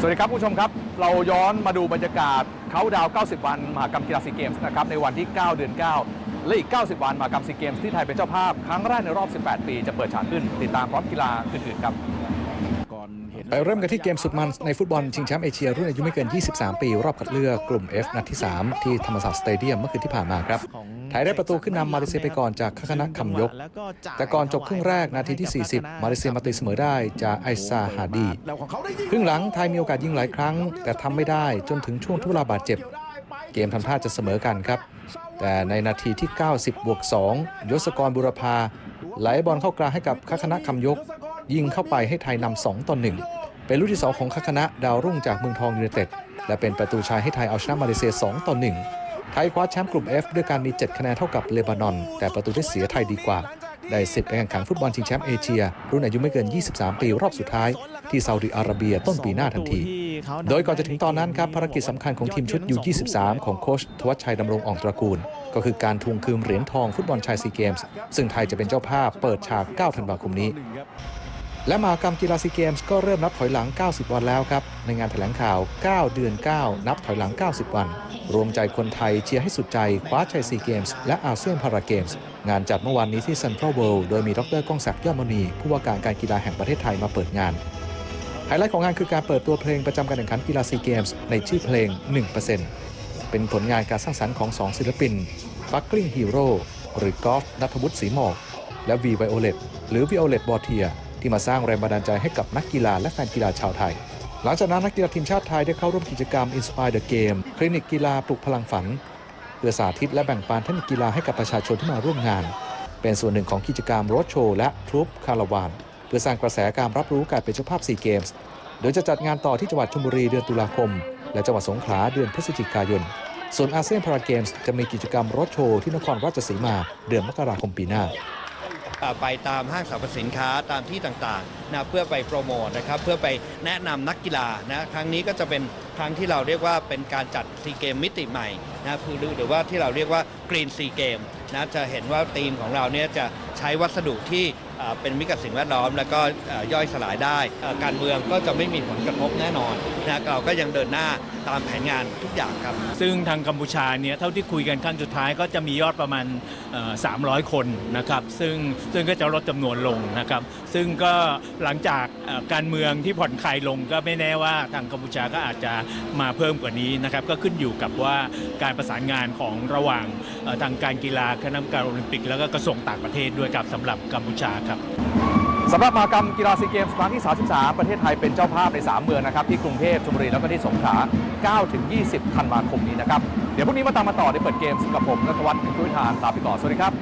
สวัสดีครับผู้ชมครับ เราย้อนมาดูบรรยากาศเขาดาว 90 วันมหากรรมกีฬาซีเกมส์นะครับในวันที่ 9 เดือน 9 และอีก 90 วันมหากรรมซีเกมส์ที่ไทยเป็นเจ้าภาพ ครั้งแรกในรอบ 18 ปี จะเปิดฉากขึ้น ติดตามพร้อมกีฬาอื่นๆครับไปเริ่มกันที่เกมสุดมันในฟุตบอลชิงแชมป์เอเชียรุ่นอายุไม่เกิน 23 ปี รอบคัดเลือกกลุ่ม F นัดที่ 3 ที่ธรรมศาสตร์สเตเดียมเมื่อคืนที่ผ่านมาครับ ไทยได้ประตูขึ้นนำมาเลเซียไปก่อนจากคณะคำยก แต่ก่อนจบครึ่งแรกนาทีที่ 40 มาเลเซียมาตีเสมอได้จากไอซาฮาดีครึ่งหลังไทยมีโอกาสยิงหลายครั้ง แต่ทำไม่ได้จนถึงช่วงทุลาบาดเจ็บ เกมทำท่าจะเสมอกันครับ แต่ในนาทีที่ 90 บวก 2 ยศกรบุรพาไหลบอลเข้ากลางให้กับคณะคำยก ยิงเข้าไปให้ไทยนำ2ต่อ1เป็นลูกที่ 2 ของคณะดาวรุ่งจากเมืองทองยูเนเต็ดและเป็นประตูชัยให้ไทยเอาชนะมาเลเซีย2ต่อ1 ไทยคว้าแชมป์กลุ่ม F ด้วยการมี 7 คะแนนเท่ากับเลบานอน แต่ประตูได้เสียไทยดีกว่า ได้สิทธิ์ไปแข่งขันฟุตบอลชิงแชมป์เอเชีย รุ่นอายุไม่เกิน 23 ปีรอบสุดท้าย ที่ซาอุดิอาระเบียต้นปีหน้าทันที โดยก่อนจะถึงตอนนั้นครับภารกิจสำคัญของทีมชุดยู23 ของโค้ชทวัชชัยดำรงอ่องตระกูล ก็คือการทวงคืนเหรียญทองฟุตบอลชายซีเกมส์ซึ่งไทยจะเป็นเจ้าภาพเปิดฉาก 9 ธันวาคมนี้ และมากรรมกีฬาซีเกมส์ก็เริ่มนับถอยหลัง 90 วันแล้วครับ ในงานแถลงข่าว 9 เดือน 9 นับถอยหลัง 90 วัน รวมใจคนไทยเชียร์ให้สุดใจคว้าชัยซีเกมส์และอาเซียนพาราเกมส์งานจัดเมื่อวานนี้ที่เซ็นทรัลเวิลด์โดยมีดรก้องศักดิ์ยอดมณีผู้ว่าการการกีฬาแห่งประเทศไทยมาเปิดงานไฮไลท์ของงานคือการเปิดตัวเพลงประจำการแข่งขันกีฬาซีเกมส์ในชื่อเพลง 1%เป็นผลงานการสร้างสรรค์ของ 2 ศิลปินฟักกลิ้งฮีโร่หรือกอล์ฟนัทวุฒิศรีหมอกและวีไวโอเลตหรือวิโอเลตบอเทีย ที่มาสร้างแรงบันดาลใจให้กับนักกีฬาและแฟนกีฬาชาวไทย หลังจากนั้นนักกีฬาทีมชาติไทยได้เข้าร่วมกิจกรรม Inspire the Game คลินิกกีฬาปลุกพลังฝันเพื่อสาธิตและแบ่งปันเทคนิคกีฬาให้กับประชาชนที่มาร่วมงาน เป็นส่วนหนึ่งของกิจกรรมรถโชว์และทรูปคาราวานเพื่อสร้างกระแสการรับรู้การเป็นเจ้าภาพซีเกมส์โดยจะจัดงานต่อที่จังหวัดชลบุรีเดือนตุลาคม และจังหวัดสงขลาเดือนพฤศจิกายน ส่วนอาเซียนพาราเกมส์จะมีกิจกรรมรถโชว์ที่นครราชสีมาเดือนมกราคมปีหน้า ไปตามห้างสรรพสินค้าตามที่ต่างๆนะเพื่อไปโปรโมทนะครับเพื่อไปแนะนำนักกีฬานะครั้งนี้ก็จะเป็นครั้งที่เราเรียกว่าเป็นการจัดซีเกมมิติใหม่นะคือหรือว่าที่เราเรียกว่ากรีนซีเกมนะจะเห็นว่าทีมของเราเนี่ยจะ ใช้วัสดุที่เป็นมิตรกับสิ่งแวดล้อม แล้วก็ย่อยสลายได้ การเมืองก็จะไม่มีผลกระทบแน่นอนนะเราก็ยังเดินหน้าตามแผนงานทุกอย่างครับ ซึ่งทางกัมพูชาเนี่ยเท่าที่คุยกันครั้งสุดท้ายก็จะมียอดประมาณ 300 คนนะครับ ซึ่งซึ่งก็จะลดจำนวนลงนะครับ ซึ่งก็หลังจากการเมืองที่ผ่อนคลายลงก็ไม่แน่ว่าทางกัมพูชาก็อาจจะมาเพิ่มกว่านี้นะครับ ก็ขึ้นอยู่กับว่าการประสานงานของระหว่างทางการกีฬาคณะกรรมการโอลิมปิก แล้วก็กระทรวงต่างประเทศด้วยครับสำหรับกัมพูชาครับสำหรับมหากรรมกีฬาซีเกมส์ครั้งที่ 33 ประเทศไทยเป็นเจ้าภาพใน 3 เมืองนะครับ ที่กรุงเทพชลบุรีแล้วก็ที่สงขลา9ถึง20ธันวาคมนี้นะครับ เดี๋ยวพรุ่งนี้มาตามมาต่อในเปิดเกมส์กับผมนัทวัฒน์ทุยทานลาไปก่อนสวัสดีครับ